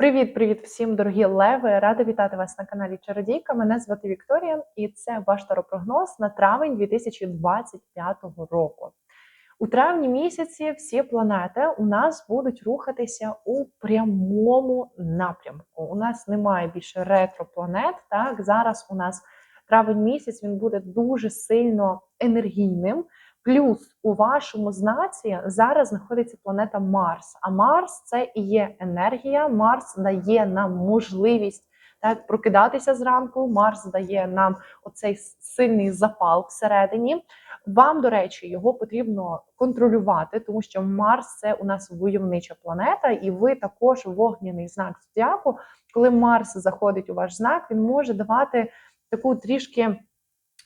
Привіт-привіт всім, дорогі леви! Рада вітати вас на каналі Чародійка. Мене звати Вікторія, і це ваш таропрогноз на травень 2025 року. У травні місяці всі планети у нас будуть рухатися у прямому напрямку. У нас немає більше ретропланет. Так зараз у нас травень місяць він буде дуже сильно енергійним. Плюс у вашому знаці зараз знаходиться планета Марс. А Марс це і є енергія. Марс дає нам можливість так прокидатися зранку. Марс дає нам оцей сильний запал всередині. Вам, до речі, його потрібно контролювати, тому що Марс це у нас войовнича планета, і ви також вогняний знак зодіаку. Коли Марс заходить у ваш знак, він може давати таку трішки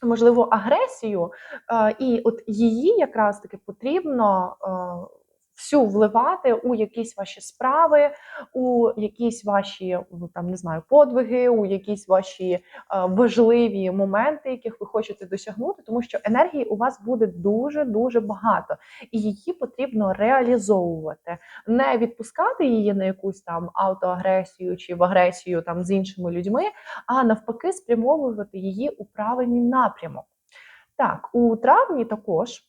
можливо, агресію, е, і от її якраз таки потрібно е, всю вливати у якісь ваші справи, у якісь ваші ну, там не знаю подвиги, у якісь ваші е, важливі моменти, яких ви хочете досягнути, тому що енергії у вас буде дуже дуже багато, і її потрібно реалізовувати, не відпускати її на якусь там автоагресію чи в агресію там з іншими людьми, а навпаки, спрямовувати її у правильний напрямок. Так, у травні також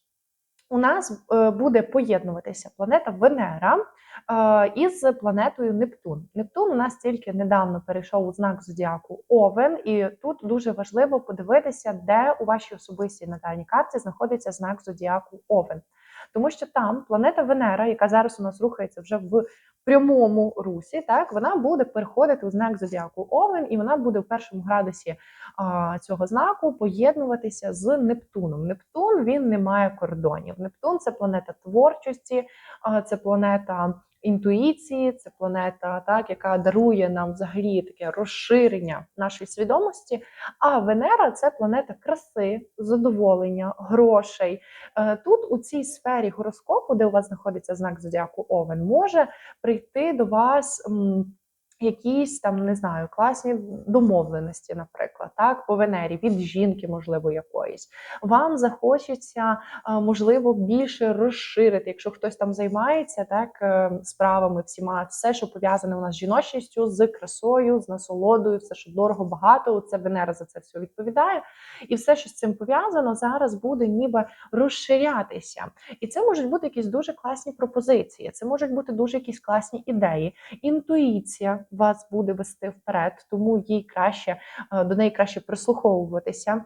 у нас е, буде поєднуватися планета Венера е, із планетою Нептун. Нептун у нас тільки недавно перейшов у знак зодіаку Овен, і тут дуже важливо подивитися, де у вашій особистій натальній карті знаходиться знак зодіаку Овен. Тому що там планета Венера, яка зараз у нас рухається вже в прямому русі, так вона буде переходити у знак зодіаку Овен, і вона буде в першому градусі а, цього знаку поєднуватися з Нептуном. Нептун він не має кордонів. Нептун це планета творчості, а, це планета інтуїції, це планета, так яка дарує нам взагалі таке розширення нашої свідомості. А Венера це планета краси, задоволення, грошей. Е, тут у цій сфері гороскопу, де у вас знаходиться знак зодіаку Овен, може прийти до вас якісь там не знаю, класні домовленості, наприклад, так, по Венері, від жінки, можливо, якоїсь. Вам захочеться, можливо, більше розширити, якщо хтось там займається так, е, справами, всіма, все, що пов'язане у нас з жіночністю, з красою, з насолодою, все, що дорого, багато. Це Венера за це все відповідає. І все, що з цим пов'язано, зараз буде ніби розширятися. І це можуть бути якісь дуже класні пропозиції, це можуть бути дуже якісь класні ідеї, інтуїція вас буде вести вперед, тому їй краще е, до неї краще прислуховуватися.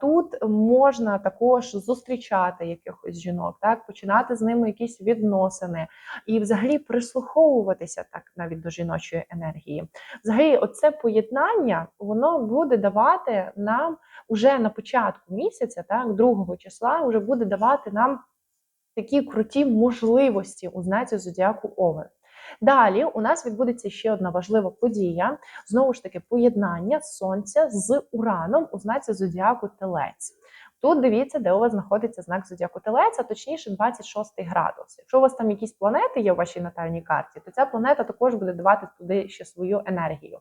Тут можна також зустрічати якихось жінок, так починати з ними якісь відносини і, взагалі, прислуховуватися так навіть до жіночої енергії. Взагалі, оце поєднання воно буде давати нам уже на початку місяця, так, другого числа, вже буде давати нам такі круті можливості у знаці зодіаку Овен. Далі у нас відбудеться ще одна важлива подія: знову ж таки, поєднання сонця з ураном у знаці зодіаку Телець. Тут дивіться, де у вас знаходиться знак зодіаку Телець, а точніше 26 градус. Якщо у вас там якісь планети є в вашій натальній карті, то ця планета також буде давати туди ще свою енергію.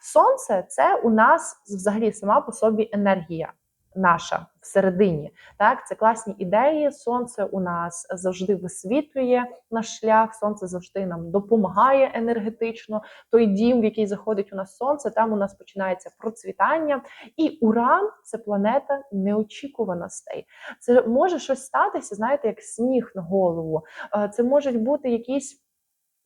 Сонце це у нас взагалі сама по собі енергія наша всередині. Так, це класні ідеї. Сонце у нас завжди висвітлює наш шлях. Сонце завжди нам допомагає енергетично. Той дім, в який заходить у нас сонце, там у нас починається процвітання. І Уран це планета неочікуваностей. Це може щось статися, знаєте, як сніг на голову. Е, це можуть бути якісь.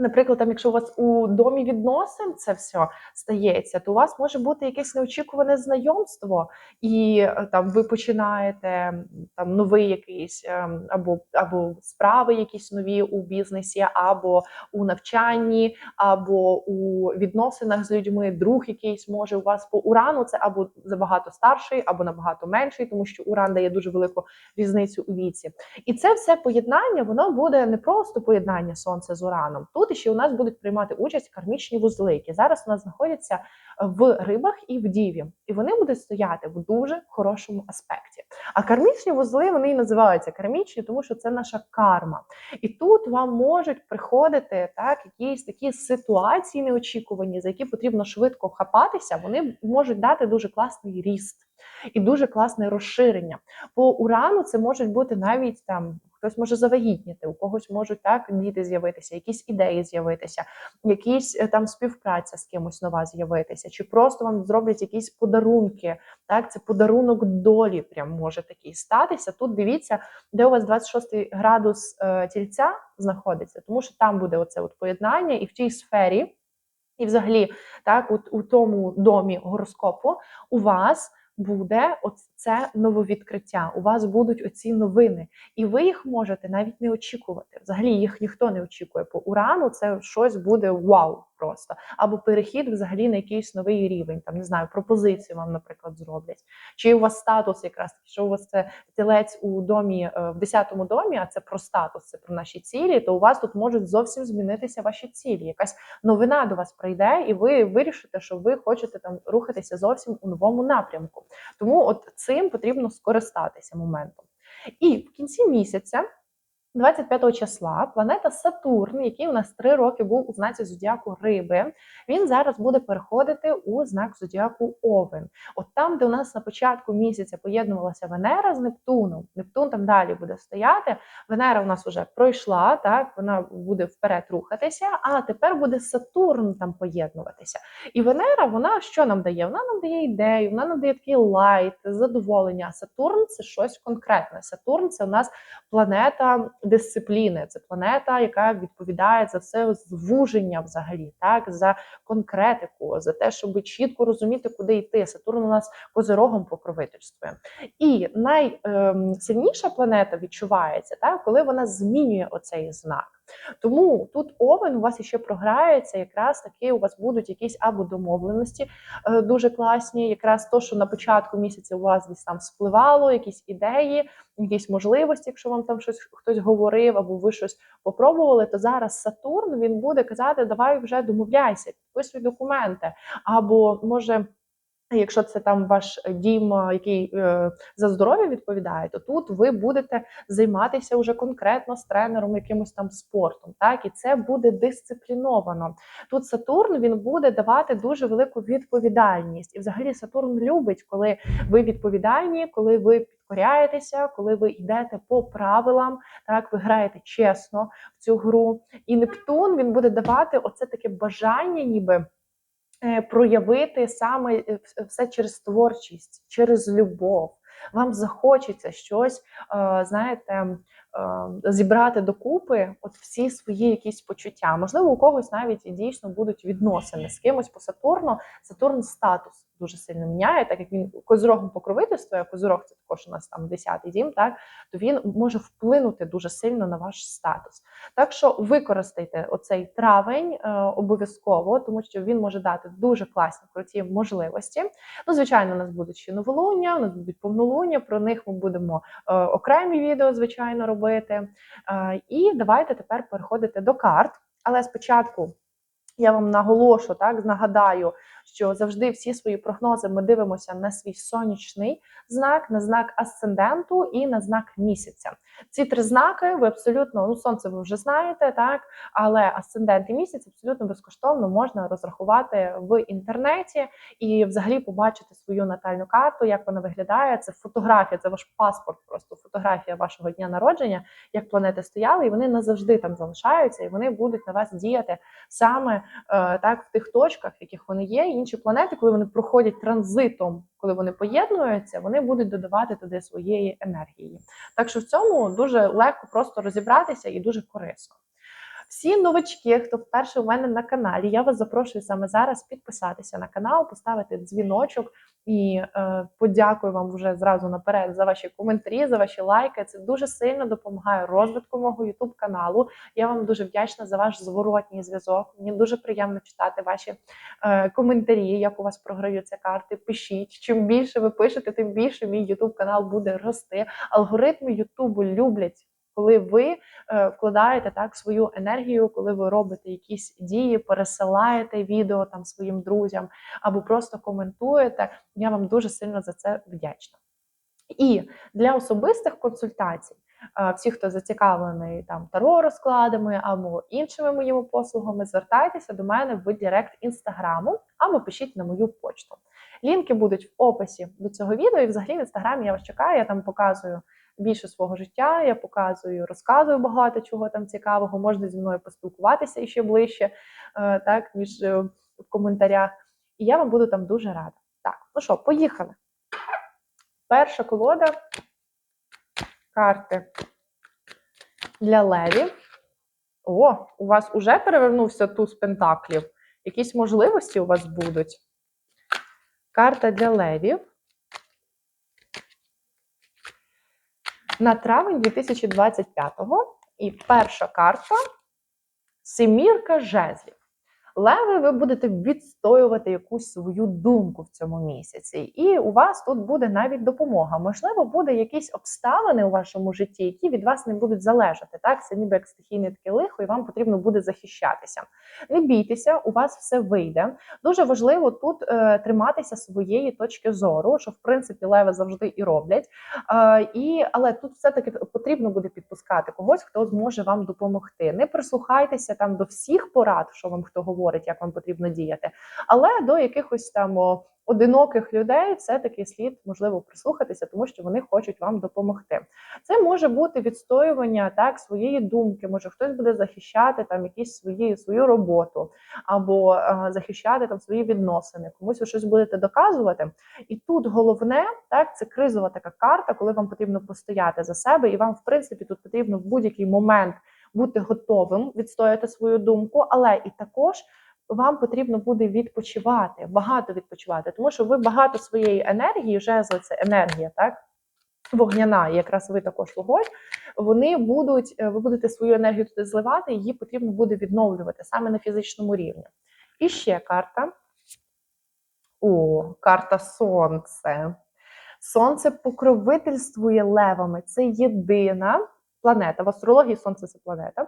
Наприклад, там, якщо у вас у домі відносин це все стається, то у вас може бути якесь неочікуване знайомство, і е, там ви починаєте там новий якийсь ем, або або справи, якісь нові у бізнесі, або у навчанні, або у відносинах з людьми. Друг якийсь може у вас по урану. Це або забагато старший, або набагато менший, тому що уран дає дуже велику різницю у віці. І це все поєднання, воно буде не просто поєднання сонця з ураном. Тут ще у нас будуть приймати участь кармічні вузли, які зараз у нас знаходяться в рибах і в діві, і вони будуть стояти в дуже хорошому аспекті. А кармічні вузли вони і називаються кармічні, тому що це наша карма. І тут вам можуть приходити так якісь такі ситуації неочікувані, за які потрібно швидко вхапатися. Вони можуть дати дуже класний ріст. І дуже класне розширення. По урану це можуть бути навіть там хтось може завагітніти, у когось можуть так діти з'явитися, якісь ідеї з'явитися, якісь е, там співпраця з кимось нова з'явитися, чи просто вам зроблять якісь подарунки. Так, це подарунок долі, прям може такий статися. Тут дивіться, де у вас 26 градус е, тільця знаходиться, тому що там буде оце от поєднання, і в тій сфері, і взагалі, так, у, у тому домі гороскопу у вас буде це нововідкриття. У вас будуть оці новини, і ви їх можете навіть не очікувати. Взагалі їх ніхто не очікує. По урану це щось буде вау просто. Або перехід взагалі на якийсь новий рівень. Там не знаю, пропозицію вам, наприклад, зроблять. Чи у вас статус, якраз що у вас це тілець у домі е, в 10-му домі, а це про статус, це про наші цілі, то у вас тут можуть зовсім змінитися ваші цілі. Якась новина до вас прийде, і ви вирішите, що ви хочете там рухатися зовсім у новому напрямку. Тому от цим потрібно скористатися моментом. І в кінці місяця. 25 числа планета Сатурн, який у нас три роки був у знаці зодіаку Риби, він зараз буде переходити у знак зодіаку Овен. От там, де у нас на початку місяця поєднувалася Венера з Нептуном, Нептун там далі буде стояти. Венера у нас вже пройшла, так вона буде вперед рухатися. А тепер буде Сатурн там поєднуватися. І Венера, вона що нам дає? Вона нам дає ідею, вона нам дає такий лайт, задоволення. Сатурн це щось конкретне. Сатурн це у нас планета дисципліни. Це планета, яка відповідає за все звуження, взагалі, так за конкретику, за те, щоб чітко розуміти, куди йти. Сатурн у нас козирогом покровительствує. І найсильніша ем, планета відчувається, так, коли вона змінює оцей знак. Тому тут овен у вас ще програється, якраз таки у вас будуть якісь або домовленості е, дуже класні, якраз то, що на початку місяця у вас десь там спливало, якісь ідеї, якісь можливості, якщо вам там щось хтось говорив, або ви щось попробували, то зараз Сатурн він буде казати, давай вже домовляйся, підписуй документи, або може. Якщо це там ваш дім, який е, за здоров'я відповідає, то тут ви будете займатися вже конкретно з тренером, якимось там спортом. Так і це буде дисципліновано. Тут Сатурн він буде давати дуже велику відповідальність, і взагалі Сатурн любить, коли ви відповідальні, коли ви підкоряєтеся, коли ви йдете по правилам, так ви граєте чесно в цю гру. І Нептун він буде давати оце таке бажання, ніби. Е, проявити саме е, все через творчість, через любов. Вам захочеться щось, е, знаєте, зібрати докупи от всі свої якісь почуття. Можливо, у когось навіть дійсно будуть відносини з кимось по Сатурну. Сатурн статус дуже сильно міняє, так як він козирогом покровительствує, козирог це також у нас там 10-й дім, так то він може вплинути дуже сильно на ваш статус. Так що використайте оцей травень е, обов'язково, тому що він може дати дуже класні круті можливості. Ну, звичайно, у нас будуть ще новолуння, у нас будуть повнолуння. Про них ми будемо е, окремі відео, звичайно, робити. Е, і давайте тепер переходити до карт. Але спочатку я вам наголошу, так нагадаю, що завжди всі свої прогнози ми дивимося на свій сонячний знак, на знак асценденту і на знак місяця. Ці три знаки ви абсолютно ну сонце ви вже знаєте, так але асцендент і місяць абсолютно безкоштовно можна розрахувати в інтернеті і взагалі побачити свою натальну карту, як вона виглядає. Це фотографія, це ваш паспорт, просто фотографія вашого дня народження, як планети стояли, і вони назавжди там залишаються, і вони будуть на вас діяти саме е, так в тих точках, в яких вони є інші планети, коли вони проходять транзитом, коли вони поєднуються, вони будуть додавати туди своєї енергії. Так що в цьому дуже легко просто розібратися і дуже корисно. Всі новачки, хто вперше у мене на каналі, я вас запрошую саме зараз підписатися на канал, поставити дзвіночок і е, подякую вам вже зразу наперед за ваші коментарі, за ваші лайки. Це дуже сильно допомагає розвитку мого ютуб каналу. Я вам дуже вдячна за ваш зворотній зв'язок. Мені дуже приємно читати ваші е, коментарі, як у вас програються карти. Пишіть. Чим більше ви пишете, тим більше мій ютуб канал буде рости. Алгоритми Ютубу люблять коли ви е, вкладаєте так свою енергію, коли ви робите якісь дії, пересилаєте відео там своїм друзям або просто коментуєте, я вам дуже сильно за це вдячна. І для особистих консультацій. Е, всі, хто зацікавлений там таро розкладами або іншими моїми послугами, звертайтеся до мене в Директ інстаграму або пишіть на мою почту. Лінки будуть в описі до цього відео, і взагалі в інстаграмі я вас чекаю. Я там показую більше свого життя. Я показую, розказую багато чого там цікавого. Можна зі мною поспілкуватися іще ближче, е, так ніж е, в коментарях. І я вам буду там дуже рада. Так, ну що, поїхали. Перша колода карти для левів. О, у вас уже перевернувся туз пентаклів. Якісь можливості у вас будуть. Карта для левів. На травень 2025-го. І перша карта Семірка жезлів. Леви, ви будете відстоювати якусь свою думку в цьому місяці, і у вас тут буде навіть допомога. Можливо, буде якісь обставини у вашому житті, які від вас не будуть залежати. Так, це ніби як стихійне таке лихо, і вам потрібно буде захищатися. Не бійтеся, у вас все вийде. Дуже важливо тут е, триматися своєї точки зору, що в принципі леви завжди і роблять. Е, і але тут все таки потрібно буде підпускати когось, хто зможе вам допомогти. Не прислухайтеся там до всіх порад, що вам хто говорить, як вам потрібно діяти, але до якихось там одиноких людей все таки слід можливо прислухатися, тому що вони хочуть вам допомогти. Це може бути відстоювання так своєї думки. Може хтось буде захищати там якісь свої свою роботу, або е, захищати там свої відносини. Комусь ви щось будете доказувати. І тут головне так це кризова така карта, коли вам потрібно постояти за себе, і вам, в принципі, тут потрібно в будь-який момент бути готовим відстояти свою думку, але і також. Вам потрібно буде відпочивати, багато відпочивати, тому що ви багато своєї енергії, жезли це енергія, так вогняна, якраз ви також вогонь. Вони будуть, е, ви будете свою енергію туди зливати, її потрібно буде відновлювати саме на фізичному рівні. І ще карта. О, карта Сонце. Сонце покровительствує левами. Це єдина планета в астрології Сонце це планета,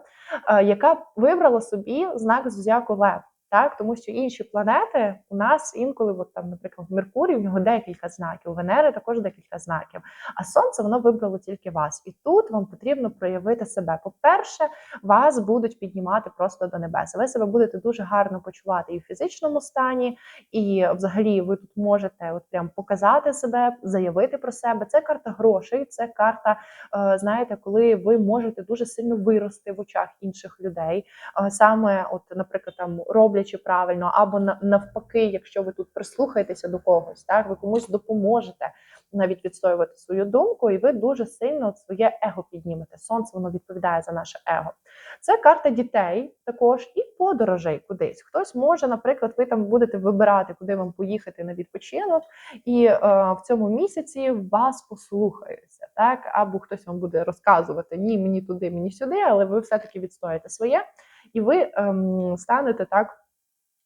е, яка вибрала собі знак зодіаку Лев. Так, тому що інші планети у нас інколи, от там, наприклад, Меркурій, в нього декілька знаків, Венери також декілька знаків. А сонце воно вибрало тільки вас. І тут вам потрібно проявити себе. По-перше, вас будуть піднімати просто до небес. Ви себе будете дуже гарно почувати і в фізичному стані, і взагалі ви тут можете от прям показати себе, заявити про себе. Це карта грошей, це карта, е, знаєте, коли ви можете дуже сильно вирости в очах інших людей. Е, саме, от, наприклад, там роблять роблячи правильно, або навпаки, якщо ви тут прислухаєтеся до когось, так ви комусь допоможете навіть відстоювати свою думку, і ви дуже сильно своє его піднімете. Сонце воно відповідає за наше его. Це карта дітей також і подорожей кудись. Хтось може, наприклад, ви там будете вибирати, куди вам поїхати на відпочинок, і е, в цьому місяці вас послухаються, так або хтось вам буде розказувати ні, мені туди, мені сюди, але ви все таки відстоїте своє, і ви ем, станете так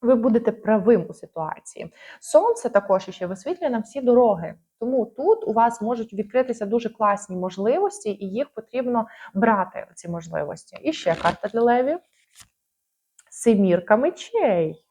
ви будете правим у ситуації. Сонце також ще висвітлює нам всі дороги. Тому тут у вас можуть відкритися дуже класні можливості, і їх потрібно брати, ці можливості. І ще карта для левів. Семірка мечей.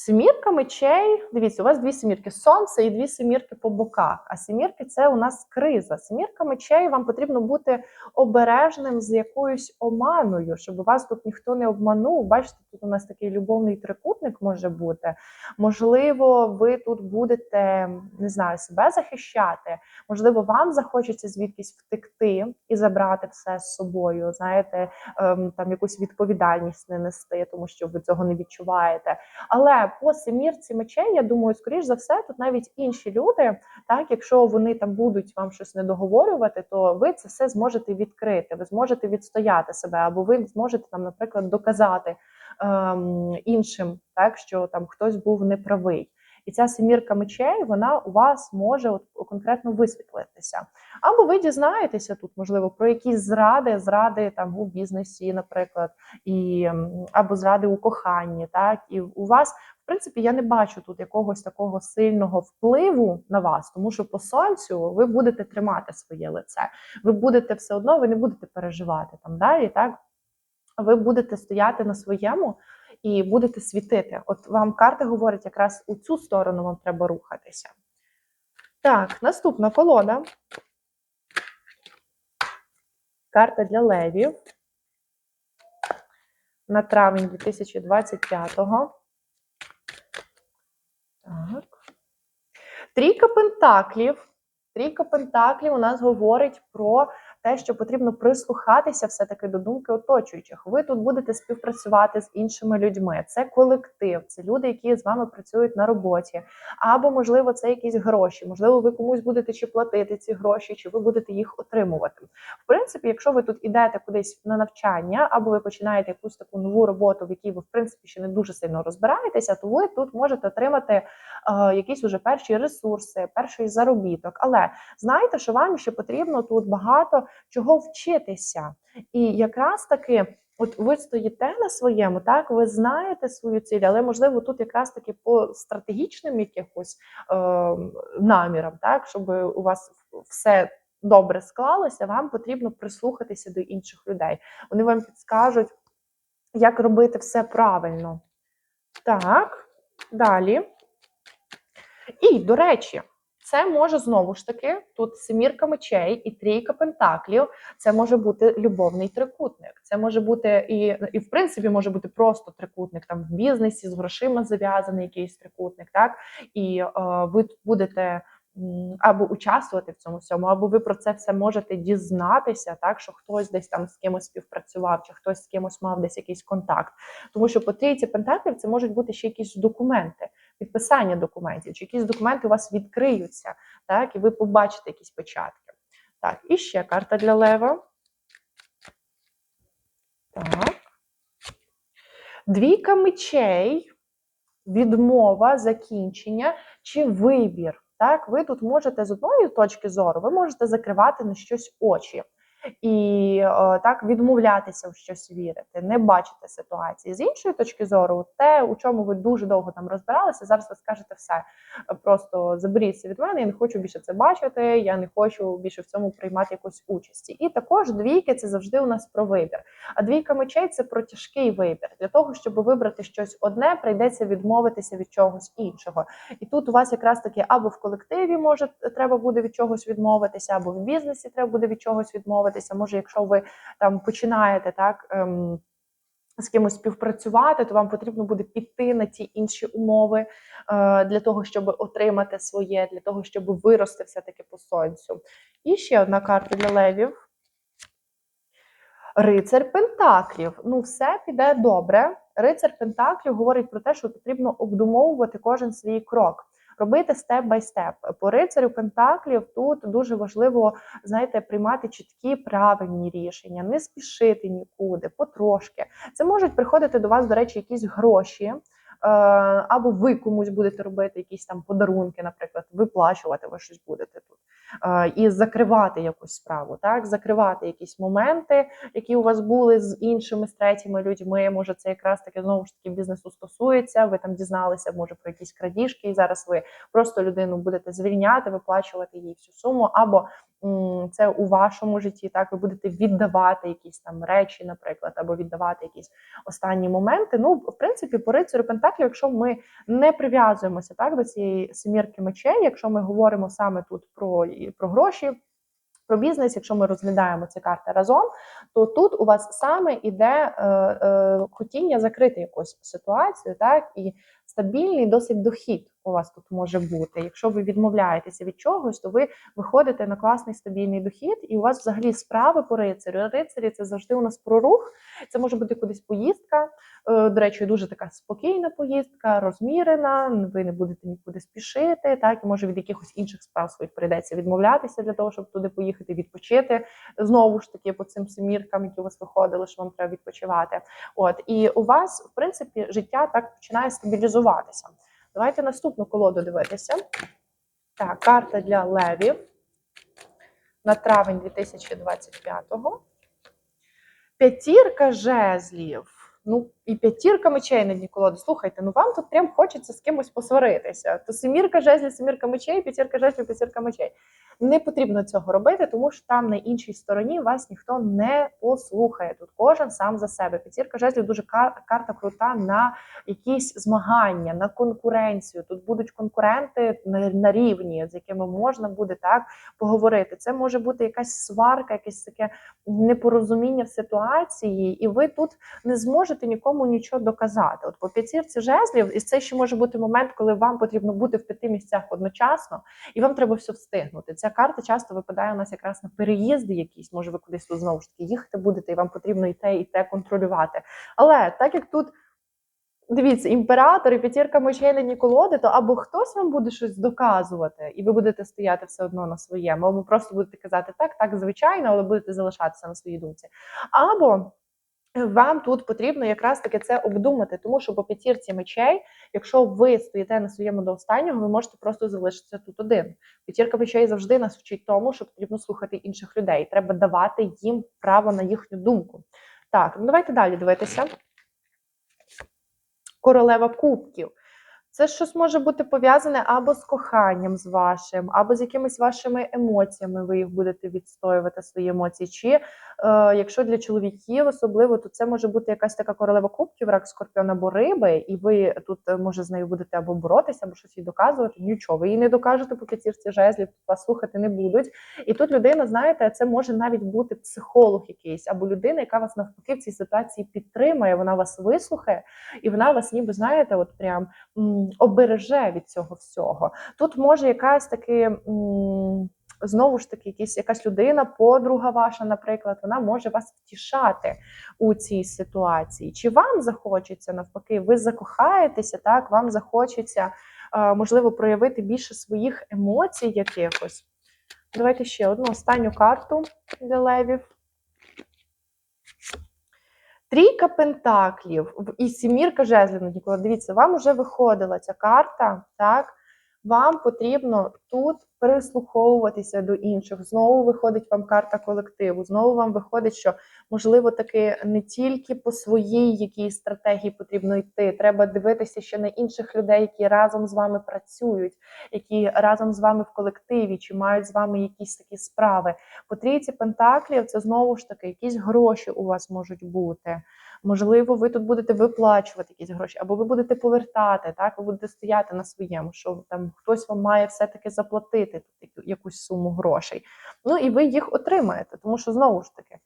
Семірка мечей, дивіться, у вас дві семірки сонце і дві семірки по боках. А семірки це у нас криза. Семірка мечей вам потрібно бути обережним з якоюсь оманою, щоб вас тут ніхто не обманув. Бачите, тут у нас такий любовний трикутник може бути. Можливо, ви тут будете не знаю, себе захищати. Можливо, вам захочеться звідкись втекти і забрати все з собою. Знаєте, ем, там якусь відповідальність не нести, тому що ви цього не відчуваєте. Але по семірці мечей, я думаю, скоріш за все, тут навіть інші люди, так якщо вони там будуть вам щось не договорювати, то ви це все зможете відкрити. Ви зможете відстояти себе, або ви зможете там, наприклад, доказати ем, іншим, так що там хтось був неправий. І ця семірка мечей вона у вас може от конкретно висвітлитися. Або ви дізнаєтеся тут, можливо, про якісь зради, зради там у бізнесі, наприклад, і або зради у коханні. Так і у вас, в принципі, я не бачу тут якогось такого сильного впливу на вас, тому що по сонцю ви будете тримати своє лице. Ви будете все одно, ви не будете переживати там далі, так. Ви будете стояти на своєму і будете світити. От вам карти говорять, якраз у цю сторону вам треба рухатися. Так, наступна колода. Карта для левів на травень 2025-го. Так. Трійка пентаклів. Трійка Пентаклів у нас говорить про те, що потрібно прислухатися все-таки до думки оточуючих. Ви тут будете співпрацювати з іншими людьми. Це колектив, це люди, які з вами працюють на роботі. Або, можливо, це якісь гроші. Можливо, ви комусь будете чи платити ці гроші, чи ви будете їх отримувати. В принципі, якщо ви тут ідете кудись на навчання, або ви починаєте якусь таку нову роботу, в якій ви в принципі ще не дуже сильно розбираєтеся, то ви тут можете отримати е, якісь уже перші ресурси, перший заробіток. Але знаєте, що вам ще потрібно тут багато чого вчитися. І якраз таки, от ви стоїте на своєму, так ви знаєте свою ціль, але можливо тут якраз таки по стратегічним якихось е, намірам, так щоб у вас все. Добре склалося, вам потрібно прислухатися до інших людей. Вони вам підскажуть, як робити все правильно. Так, далі. І, до речі, це може знову ж таки тут семірка мечей і трійка пентаклів. Це може бути любовний трикутник. Це може бути і, і в принципі, може бути просто трикутник там в бізнесі з грошима зав'язаний якийсь трикутник, так і е, ви будете. Або участвувати в цьому всьому, або ви про це все можете дізнатися, так що хтось десь там з кимось співпрацював, чи хтось з кимось мав десь якийсь контакт. Тому що по трійці пентаклів це можуть бути ще якісь документи підписання документів, чи якісь документи у вас відкриються, так, і ви побачите якісь початки. Так, і ще карта для лева. Так. Двійка мечей, відмова, закінчення чи вибір. Так, ви тут можете з одної точки зору, ви можете закривати на щось очі і е, так відмовлятися в щось вірити, не бачити ситуації. З іншої точки зору, те, у чому ви дуже довго там розбиралися, зараз ви скажете все. Е, Просто заберіться від мене, я не хочу більше це бачити, я не хочу більше в цьому приймати якусь участі. І також двійки це завжди у нас про вибір. А двійка мечей це про тяжкий вибір. Для того, щоб вибрати щось одне, прийдеться відмовитися від чогось іншого. І тут у вас якраз таки або в колективі може треба буде від чогось відмовитися, або в бізнесі треба буде від чогось відмовитися. Може, якщо ви там починаєте так. Ем, з кимось співпрацювати, то вам потрібно буде піти на ті інші умови е, для того, щоб отримати своє, для того, щоб вирости все-таки по сонцю. І ще одна карта для левів. Рицар Пентаклів. Ну, все піде добре. Рицар Пентаклів говорить про те, що потрібно обдумовувати кожен свій крок. Робити степ бай степ. По рицарю Пентаклів тут дуже важливо, знаєте, приймати чіткі правильні рішення, не спішити нікуди, потрошки. Це можуть приходити до вас, до речі, якісь гроші. е, Або ви комусь будете робити якісь там подарунки, наприклад, виплачувати ви щось будете І закривати якусь справу, так, закривати якісь моменти, які у вас були з іншими з третіми людьми. Може, це якраз таки знову ж таки бізнесу стосується. Ви там дізналися, може про якісь крадіжки, і зараз ви просто людину будете звільняти, виплачувати їй всю суму, або це у вашому житті. Так, ви будете віддавати якісь там речі, наприклад, або віддавати якісь останні моменти. Ну, в принципі, по рицарю Пентаклів, якщо ми не прив'язуємося так до цієї семірки мечей, якщо ми говоримо саме тут про, про гроші. Про бізнес, якщо ми розглядаємо ці карти разом, то тут у вас саме іде е, е, хотіння закрити якусь ситуацію, так і стабільний досить дохід у вас тут може бути. Якщо ви відмовляєтеся від чогось, то ви виходите на класний стабільний дохід, і у вас взагалі справи по рицарю. Рицарі це завжди у нас про рух. Це може бути кудись поїздка. Е, До речі, дуже така спокійна поїздка, розмірена. Ви не будете нікуди спішити. Так і може від якихось інших справ своїх прийдеться відмовлятися для того, щоб туди поїхати, відпочити знову ж таки по цим семіркам, які у вас виходили, що вам треба відпочивати. От і у вас, в принципі, життя так починає стабілізуватися. Давайте наступну колоду дивитися. Так, карта для левів на травень 2025-го. П'ятірка жезлів. Ну, і п'ятірка мечей на дні колоди. Слухайте, ну вам тут прям хочеться з кимось посваритися. То семірка жезлів, семірка мечей, п'ятірка жезлів, п'ятірка мечей. Не потрібно цього робити, тому що там на іншій стороні вас ніхто не послухає. Тут кожен сам за себе. П'ятірка жезлів дуже карта крута на якісь змагання, на конкуренцію. Тут будуть конкуренти на рівні, з якими можна буде так поговорити. Це може бути якась сварка, якесь таке непорозуміння в ситуації, і ви тут не зможете нікому нікому нічого доказати. От по п'ятірці жезлів, і це ще може бути момент, коли вам потрібно бути в п'яти місцях одночасно, і вам треба все встигнути. Ця карта часто випадає у нас якраз на переїзди якісь. Може, ви кудись знову ж таки їхати будете, і вам потрібно і те, і те контролювати. Але так як тут. Дивіться, імператор і п'ятірка мечей колоди, то або хтось вам буде щось доказувати, і ви будете стояти все одно на своєму, або просто будете казати так, так, звичайно, але будете залишатися на своїй думці. Або вам тут потрібно якраз таки це обдумати, тому що по п'ятірці мечей, якщо ви стоїте на своєму до останнього, ви можете просто залишитися тут один. П'ятірка мечей завжди нас вчить тому, що потрібно слухати інших людей. Треба давати їм право на їхню думку. Так, ну давайте далі дивитися королева кубків. Це щось може бути пов'язане або з коханням з вашим, або з якимись вашими емоціями. Ви їх будете відстоювати свої емоції. Чи е, якщо для чоловіків особливо, то це може бути якась така королева кубків, рак скорпіон або риби, і ви тут е, може з нею будете або боротися, або щось їй доказувати. Нічого, ви їй не докажете по п'ятірці жезлів, вас слухати не будуть. І тут людина, знаєте, це може навіть бути психолог якийсь, або людина, яка вас навпаки в цій ситуації підтримує. Вона вас вислухає, і вона вас, ніби знаєте, от прям обереже від цього всього. Тут може якась таки. Знову ж таки, якісь якась людина, подруга ваша, наприклад, вона може вас втішати у цій ситуації. Чи вам захочеться навпаки, ви закохаєтеся, так? Вам захочеться, е, можливо, проявити більше своїх емоцій якихось. Давайте ще одну останню карту для левів. Трійка пентаклів і сімірка жезлів. Дивіться, вам вже виходила ця карта, так? Вам потрібно тут прислуховуватися до інших. Знову виходить вам карта колективу. Знову вам виходить, що можливо таки не тільки по своїй якійсь стратегії потрібно йти. Треба дивитися ще на інших людей, які разом з вами працюють, які разом з вами в колективі, чи мають з вами якісь такі справи. По трійці пентаклів це знову ж таки якісь гроші у вас можуть бути. Можливо, ви тут будете виплачувати якісь гроші, або ви будете повертати, так ви будете стояти на своєму, що там хтось вам має все-таки заплатити якусь суму грошей. Ну і ви їх отримаєте, тому що знову ж таки,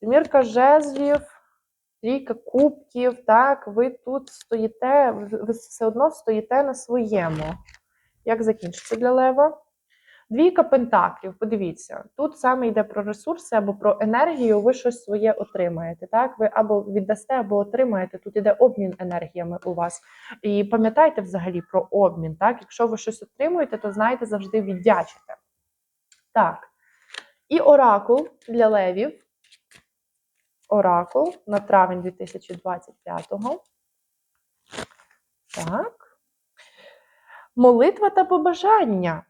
сімірка жезлів, трійка кубків, так, ви тут стоїте, ви все одно стоїте на своєму. Як закінчиться для Лева? Двійка пентаклів, подивіться, тут саме йде про ресурси або про енергію, ви щось своє отримаєте. Так, ви або віддасте, або отримаєте. Тут іде обмін енергіями у вас. І пам'ятайте взагалі про обмін. Так, якщо ви щось отримуєте, то знайте завжди віддячите. Так. І оракул для левів. Оракул на травень 2025-го. Так. Молитва та побажання.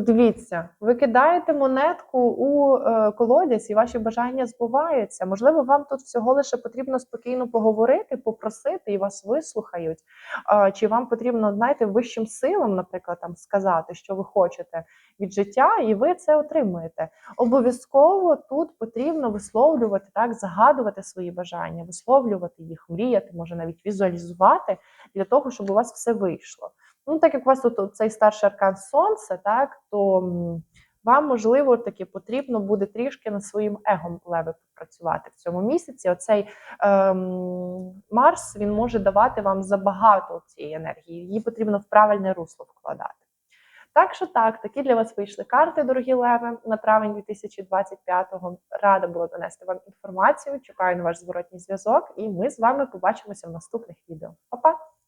Подивіться, ви кидаєте монетку у е, колодязь, і ваші бажання збуваються. Можливо, вам тут всього лише потрібно спокійно поговорити, попросити, і вас вислухають. Чи вам потрібно, знаєте, вищим силам, наприклад, там сказати, що ви хочете від життя, і ви це отримуєте. Обов'язково тут потрібно висловлювати так, загадувати свої бажання, висловлювати їх, мріяти, може навіть візуалізувати для того, щоб у вас все вийшло. Ну, так як у вас тут цей старший аркан сонце, так то вам можливо таки потрібно буде трішки над своїм егом леви попрацювати в цьому місяці. Оцей ем, Марс він може давати вам забагато цієї енергії. Її потрібно в правильне русло вкладати. Так що так, такі для вас вийшли карти, дорогі леви, на травень 2025-го. Рада була донести вам інформацію. Чекаю на ваш зворотній зв'язок, і ми з вами побачимося в наступних відео. Па-па!